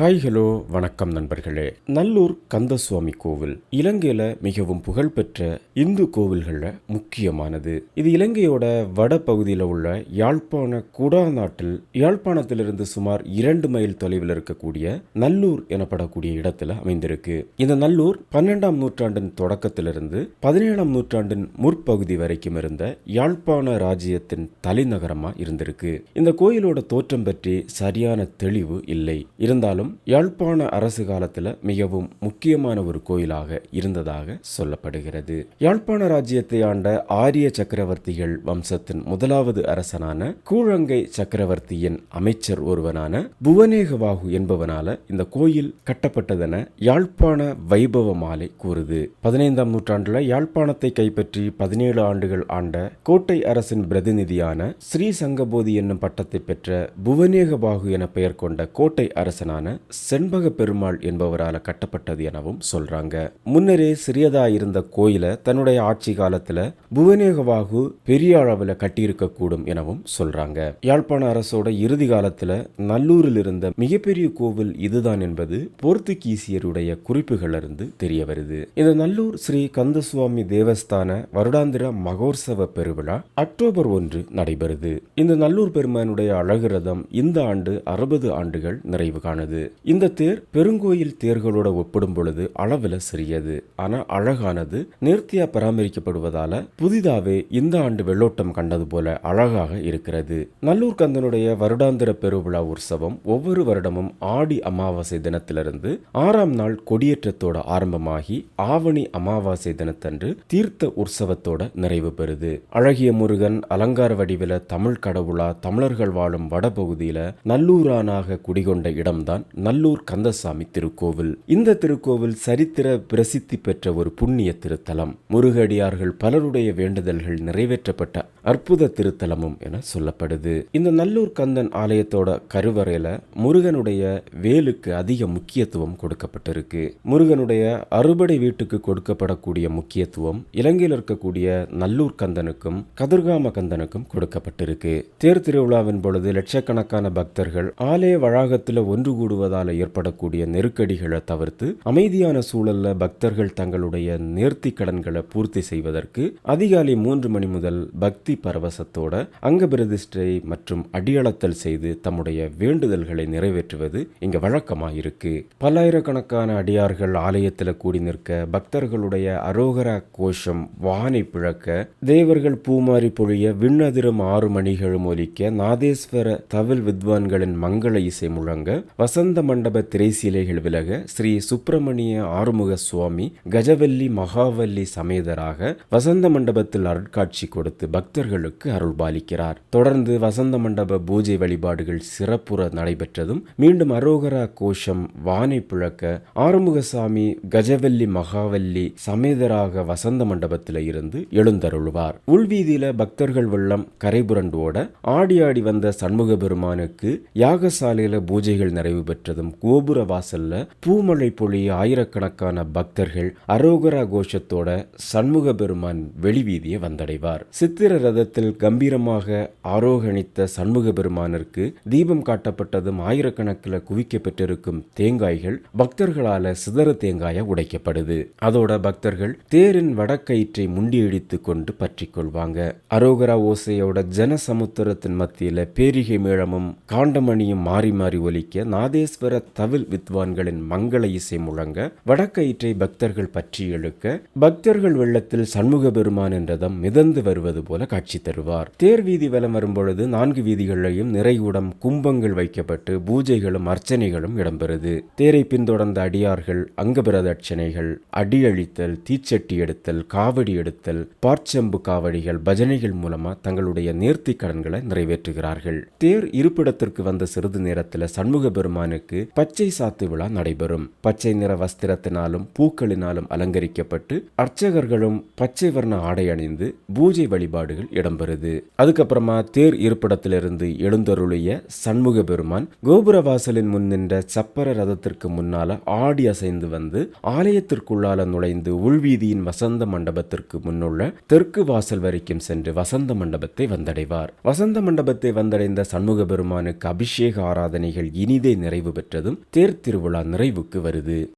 Hi hello வணக்கம் நண்பர்களே. நல்லூர் கந்தசுவாமி கோவில். இலங்கையில மிகவும் புகழ்பெற்ற இந்து கோவில்களில் முக்கியமானது. இது இலங்கையோட வட பகுதியில் உள்ள யாழ்ப்பாண குடா நாட்டில் யாழ்ப்பாணத்திலிருந்து சுமார் இரண்டு மைல் தொலைவில் இருக்கக்கூடிய நல்லூர் எனப்படக்கூடிய இடத்துல அமைந்திருக்கு. இந்த நல்லூர் பன்னெண்டாம் நூற்றாண்டின் தொடக்கத்திலிருந்து பதினேழாம் நூற்றாண்டின் முற்பகுதி வரைக்கும் இருந்த யாழ்ப்பாண ராஜ்யத்தின் தலைநகரமா இருந்திருக்கு. இந்த கோயிலோட தோற்றம் பற்றி சரியான தெளிவு இல்லை. இருந்தாலும் யாழ்ப்பாண அரசு காலத்தில் மிகவும் முக்கியமான ஒரு கோயிலாக இருந்ததாக சொல்லப்படுகிறது. யாழ்ப்பாண ராஜ்யத்தை ஆண்ட ஆரிய சக்கரவர்த்திகள் வம்சத்தின் முதலாவது அரசனான கூழங்கை சக்கரவர்த்தியின் அமைச்சர் ஒருவனான புவனேகவாகு என்பவனால இந்த கோயில் கட்டப்பட்டதென யாழ்ப்பாண வைபவ மாலை கூறுது. பதினைந்தாம் நூற்றாண்டுல யாழ்ப்பாணத்தை கைப்பற்றி பதினேழு ஆண்டுகள் ஆண்ட கோட்டை அரசின் பிரதிநிதியான ஸ்ரீ சங்கபோதி என்னும் பட்டத்தை பெற்ற புவனேகபாகு என பெயர் கொண்ட கோட்டை அரசனான செண்பக பெருமாள் என்பவரால் கட்டப்பட்டது எனவும் சொல்றாங்க. முன்னரே சிறியதா இருந்த கோயிலை தன்னுடைய ஆட்சி காலத்துல புவனேகவாகு பெரிய அளவில் கட்டியிருக்க கூடும் எனவும் சொல்றாங்க. யாழ்ப்பாண அரசோட இறுதி காலத்துல நல்லூரில் இருந்த மிகப்பெரிய கோவில் இதுதான் என்பது போர்த்துகீசியருடைய குறிப்புகளிலிருந்து தெரிய வருது இந்த நல்லூர் ஸ்ரீ கந்தசுவாமி தேவஸ்தான வருடாந்திர மகோற்சவ பெருவிழா அக்டோபர் ஒன்று நடைபெறுது. இந்த நல்லூர் பெருமானுடைய அழகு ரதம் இந்த ஆண்டு அறுபது ஆண்டுகள் நிறைவு காணுது. இந்த தேர் பெருங்கோயில் தேர்களோட ஒப்பிடும் பொழுது அளவில் சிறியது. ஆனால் அழகானது நேர்த்தியா பராமரிக்கப்படுவதால புதிதாவே இந்த ஆண்டு வெள்ளோட்டம் கண்டது போல அழகாக இருக்கிறது. நல்லூர் கந்தனுடைய வருடாந்திர பெருவிழா உற்சவம் ஒவ்வொரு வருடமும் ஆடி அமாவாசை தினத்திலிருந்து ஆறாம் நாள் கொடியேற்றத்தோட ஆரம்பமாகி ஆவணி அமாவாசை தினத்தன்று தீர்த்த உற்சவத்தோட நிறைவு பெறுது. அழகிய முருகன் அலங்கார வடிவில தமிழ் கடவுளா தமிழர்கள் வாழும் வடபகுதியில நல்லூரானாக குடிகொண்ட இடம்தான் நல்லூர் கந்தசாமி திருக்கோவில். இந்த திருக்கோவில் சரித்திர பிரசித்தி பெற்ற ஒரு புண்ணிய திருத்தலம். முருகடியார்கள் பலருடைய வேண்டுதல்கள் நிறைவேற்றப்பட்ட அற்புத திருத்தலமும் என சொல்லப்படுது. இந்த நல்லூர் கந்தன் ஆலயத்தோட கருவறையில முருகனுடைய வேலுக்கு அதிக முக்கியத்துவம் கொடுக்கப்பட்டிருக்கு. முருகனுடைய அறுபடை வீட்டுக்கு கொடுக்கப்படக்கூடிய முக்கியத்துவம் இலங்கையில் இருக்கக்கூடிய நல்லூர் கந்தனுக்கும் கதிர்காம கந்தனுக்கும் கொடுக்கப்பட்டிருக்கு. தேர் திருவிழாவின் பொழுது லட்சக்கணக்கான பக்தர்கள் ஆலய வளாகத்தில் ஒன்று கூடுவதால் ஏற்படக்கூடிய நெருக்கடிகளை தவிர்த்து அமைதியான சூழல்ல பக்தர்கள் தங்களுடைய நேர்த்தி கடன்களை பூர்த்தி செய்வதற்கு அதிகாலை மூன்று மணி முதல் பக்தி பரவசத்தோட அங்க பிரதிஷ்டை மற்றும் அடியளத்தல் செய்து தம்முடைய வேண்டுதல்களை நிறைவேற்றுவது இங்க வழக்கமாக இருக்கு பல்லாயிரக்கணக்கான அடியார்கள் ஆலயத்தில் கூடி நிற்க பக்தர்களுடைய அரோகரா கோஷம் வானை பிழக்க தேவர்கள் பூமாரி பொழிய விண்ணதிரும் ஆறு மணிகளும் ஒலிக்க நாதேஸ்வர தவில் வித்வான்களின் மங்கள இசை முழங்க வசந்த மண்டப திரைசீலைகள் விலக ஸ்ரீ சுப்பிரமணிய ஆறுமுக சுவாமி கஜவல்லி மகாவல்லி சமேதராக வசந்த மண்டபத்தில் அருட்காட்சி கொடுத்து பக்தர்களுக்கு அருள் பாலிக்கிறார் தொடர்ந்து வசந்த மண்டப பூஜை வழிபாடுகள் சிறப்புற நடைபெற்றதும் மீண்டும் அரோகரா கோஷம் வானை புழக்க ஆறுமுகசாமி கஜவல்லி மகாவல்லி சமேதராக வசந்த மண்டபத்தில் இருந்து எழுந்தருள்வார். உள்வீதியில பக்தர்கள் வெள்ளம் கரைபுரண்டோட ஆடி ஆடி வந்த சண்முக பெருமானுக்கு யாகசாலையில பூஜைகள் நிறைவு பெற்றதும் கோபுர வாசல்ல பூமழை பொழிய ஆயிரக்கணக்கான பக்தர்கள் அரோகரா கோஷத்தோட சண்முக பெருமான் வெளிவீதியை வந்தடைவார். சித்திர ரதத்தில் கம்பீரமாக ஆரோகணித்த சண்முக பெருமானிற்கு தீபம் காட்டப்பட்டதும் ஆயிரக்கணக்கில் குவிக்க பெற்றிருக்கும் தேங்காய்கள் பக்தர்களால சிதற தேங்காய உடைக்கப்படுது. அதோட பக்தர்கள் தேரின் வடக்கயிற்றை முண்டியடித்து கொண்டு பற்றி கொள்வாங்க. அரோகரா ஓசையோட ஜனசமுத்திரத்தின் மத்தியில பேரிகை மேளமும் காண்டமணியும் மாறி மாறி ஒலிக்க நாதேஸ்வர தவில் வித்வான்களின் மங்கள இசை முழங்க வடக்கயிற்றை பக்தர்கள் பற்றி இழுக்க பக்தர்கள் வெள்ளத்தில் சண்முக பெருமான் என்ற ரதம் மிதந்து வருவது போல காட்சி தருவார். தேர் வீதி வலம் வரும்பொழுது நான்கு வீதிகளிலையும் நிறைவுடம் கும்பங்கள் வைக்கப்பட்டு பூஜைகளும் அர்ச்சனைகளும் இடம்பெறுது. தேரை பின்தொடர்ந்த அடியார்கள் அங்கபிரதட்சணைகள் அடியழித்தல் தீச்சட்டி எடுத்தல் காவடி எடுத்தல் பார்ச்சம்பு காவடிகள் பஜனைகள் மூலமா தங்களுடைய நேர்த்தி கடன்களை நிறைவேற்றுகிறார்கள். தேர் இருப்பிடத்திற்கு வந்த சிறிது நேரத்தில் சண்முக பெருமானுக்கு பச்சை சாத்து விழா நடைபெறும். பச்சை நிற வஸ்திரத்தினாலும் பூக்களினாலும் அலங்கரிக்கப்பட்டு அர்ச்சகர்களும் பச்சை வர்ண ஆடை அணிந்து பூஜை வழிபாடுகள் இடம்பெறுது. அதுக்கப்புறமா தேர் இருப்பிடத்திலிருந்து எழுந்தருளிய சண்முக பெருமான் கோபுர வாசலின் முன் நின்ற சப்பர ரதத்திற்கு முன்னால ஆடி அசைந்து வந்து ஆலயத்திற்குள்ளால நுழைந்து உள்வீதியின் வசந்த மண்டபத்திற்கு முன்னுள்ள தெற்கு வாசல் வரைக்கும் சென்று வசந்த மண்டபத்தை வந்தடைவார். வசந்த மண்டபத்தை வந்தடைந்த சண்முக பெருமானுக்கு அபிஷேக ஆராதனைகள் இனிதே நிறைவு நிறைவு பெற்றதும் தேர் திருவிழா நிறைவுக்கு வருது.